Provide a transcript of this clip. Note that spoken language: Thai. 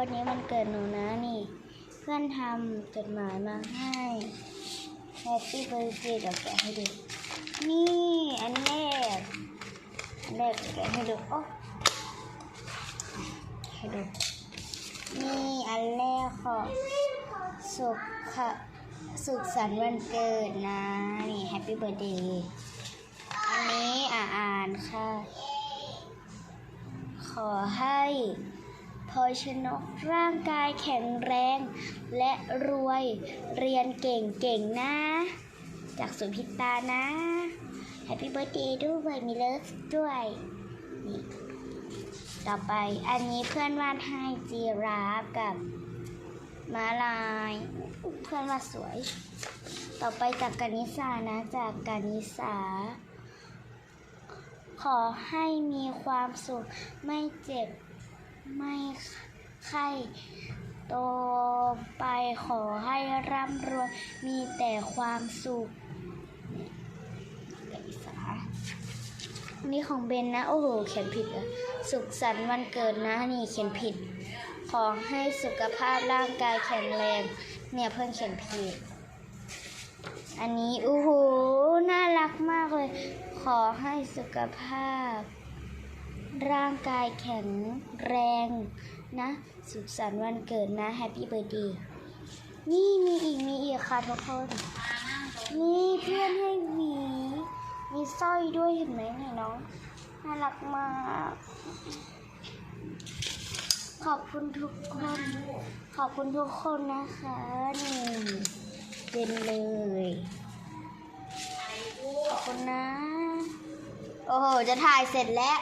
วันนี้มันเกิดหนูนะนี่ เพื่อนทำจดหมายมาให้ Happy Birthday เดี๋ยวแกะให้ดู นี่อันแรกอันแรกแกะให้ดูโอ้ให้ดู นี่อันแรกขอสุขค่ะสุขสันต์วันเกิดนะ นี่ Happy Birthday อันนี้อาอ่านค่ะ ขอให้ พลอยชนกร่างกายแข็งแรง และรวยเรียนเก่งๆนะ จากสุพิตานะ Happy Birthday ด้วยมีเลิฟด้วยนี่ต่อไปอันนี้เพื่อนวาดให้จีราฟกับมาลายอุ๊ยเพื่อนวาดสวย ต่อไปจากกานิสานะจากกานิสาขอให้มีความสุขไม่เจ็บ ไม่ไข้โตไปขอให้ร่ำรวยมีแต่ความสุขสนี่ของเบนนะ โอ้โห เขียนผิดอะสุขสันต์วันเกิดนะนี่เขียนผิด ขอให้สุขภาพร่างกายแข็งแรง เนี่ยเพื่อนเขียนผิด อันนี้โอ้โห น่ารักมากเลย ขอให้สุขภาพ ร่างกายแข็งแรงนะ สุขสันต์วันเกิดนะแฮปปี้เบ t ร์ดีนี่มีอีกมีอีกค่ะทุกคน นี่เพื่อนให้หมีมีสร้อยด้วยเห็นไหมเนี่ยน้อง น่ารักมาก ขอบคุณทุกคน ขอบคุณทุกคนนะคะนี่เป็นเลยขอบคุณนะ โอ้โห จะถ่ายเสร็จแล้ว